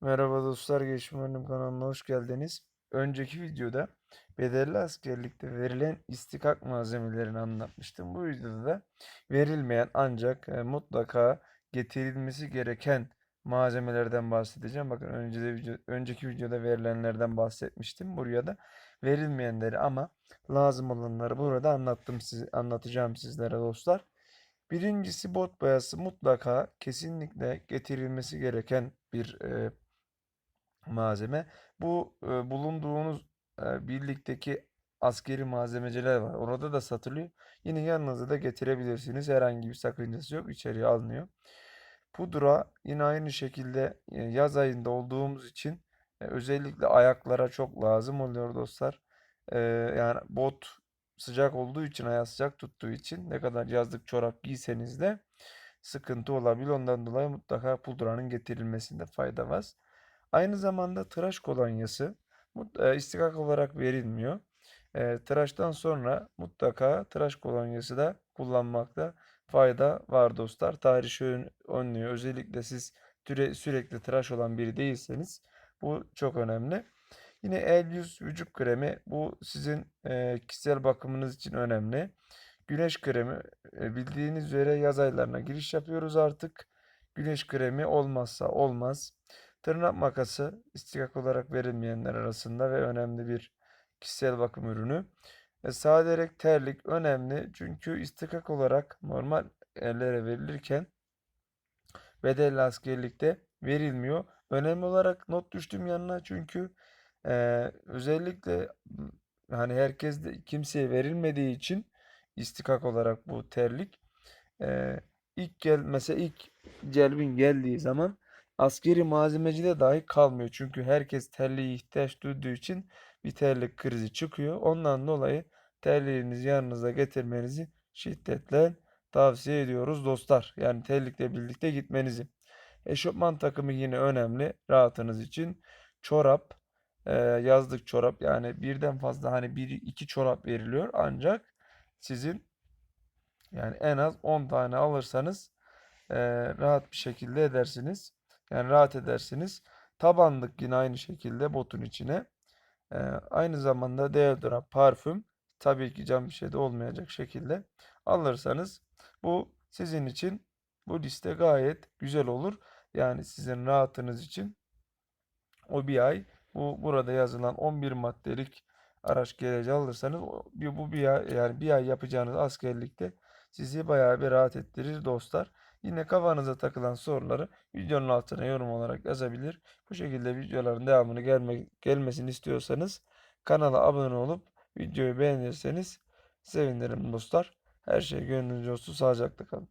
Merhaba dostlar, Geçim kanalına hoş geldiniz. Önceki videoda bedelli askerlikte verilen istikak malzemelerini anlatmıştım. Bu videoda da verilmeyen ancak e, mutlaka getirilmesi gereken malzemelerden bahsedeceğim. Bakın önce de video, önceki videoda verilenlerden bahsetmiştim. Buraya da verilmeyenleri ama lazım olanları burada anlattım siz, anlatacağım sizlere dostlar. Birincisi bot boyası mutlaka kesinlikle getirilmesi gereken bir e, malzeme. Bu e, bulunduğunuz e, birlikteki askeri malzemeciler var. Orada da satılıyor. Yine yanınıza da getirebilirsiniz. Herhangi bir sakıncası yok. İçeriye alınıyor. Pudra yine aynı şekilde e, yaz ayında olduğumuz için e, özellikle ayaklara çok lazım oluyor dostlar. E, yani bot sıcak olduğu için, ayağı sıcak tuttuğu için ne kadar yazlık çorap giyseniz de sıkıntı olabilir. Ondan dolayı mutlaka pudranın getirilmesinde fayda var. Aynı zamanda tıraş kolonyası e, istikak olarak verilmiyor. E, tıraştan sonra mutlaka tıraş kolonyası da kullanmakta fayda var dostlar. Tahriş ön- önlüyor. Özellikle siz türe, sürekli tıraş olan biri değilseniz bu çok önemli. Yine el yüz vücut kremi bu sizin e, kişisel bakımınız için önemli. Güneş kremi e, bildiğiniz üzere yaz aylarına giriş yapıyoruz artık. Güneş kremi olmazsa olmaz. Tırnak makası istikak olarak verilmeyenler arasında ve önemli bir kişisel bakım ürünü. E, saderek terlik önemli çünkü istikak olarak normal ellere verilirken bedelli askerlikte verilmiyor. Önemli olarak not düştüm yanına çünkü e, özellikle hani herkes de kimseye verilmediği için istikak olarak bu terlik e, ilk gel mesela ilk celbin geldiği zaman askeri malzemecide dahi kalmıyor. Çünkü herkes terliğe ihtiyaç duyduğu için bir terlik krizi çıkıyor. Ondan dolayı terliğinizi yanınıza getirmenizi şiddetle tavsiye ediyoruz dostlar. Yani terlikle birlikte gitmenizi. Eşofman takımı yine önemli rahatınız için. Çorap, yazlık çorap yani birden fazla hani bir iki çorap veriliyor ancak sizin yani en az 10 tane alırsanız rahat bir şekilde edersiniz. Yani rahat edersiniz. Tabanlık yine aynı şekilde botun içine. E, aynı zamanda deodorant, parfüm tabii ki cam bir şey de olmayacak şekilde alırsanız bu sizin için bu liste gayet güzel olur. Yani sizin rahatınız için o bir ay bu burada yazılan 11 maddelik araç gereci alırsanız bu bir ay yani bir ay yapacağınız askerlikte sizi bayağı bir rahat ettirir dostlar. Yine kafanıza takılan soruları videonun altına yorum olarak yazabilir. Bu şekilde videoların devamını gelme, gelmesini istiyorsanız kanala abone olup videoyu beğenirseniz sevinirim dostlar. Her şey gönlünüzce olsun. Sağlıcakla kalın.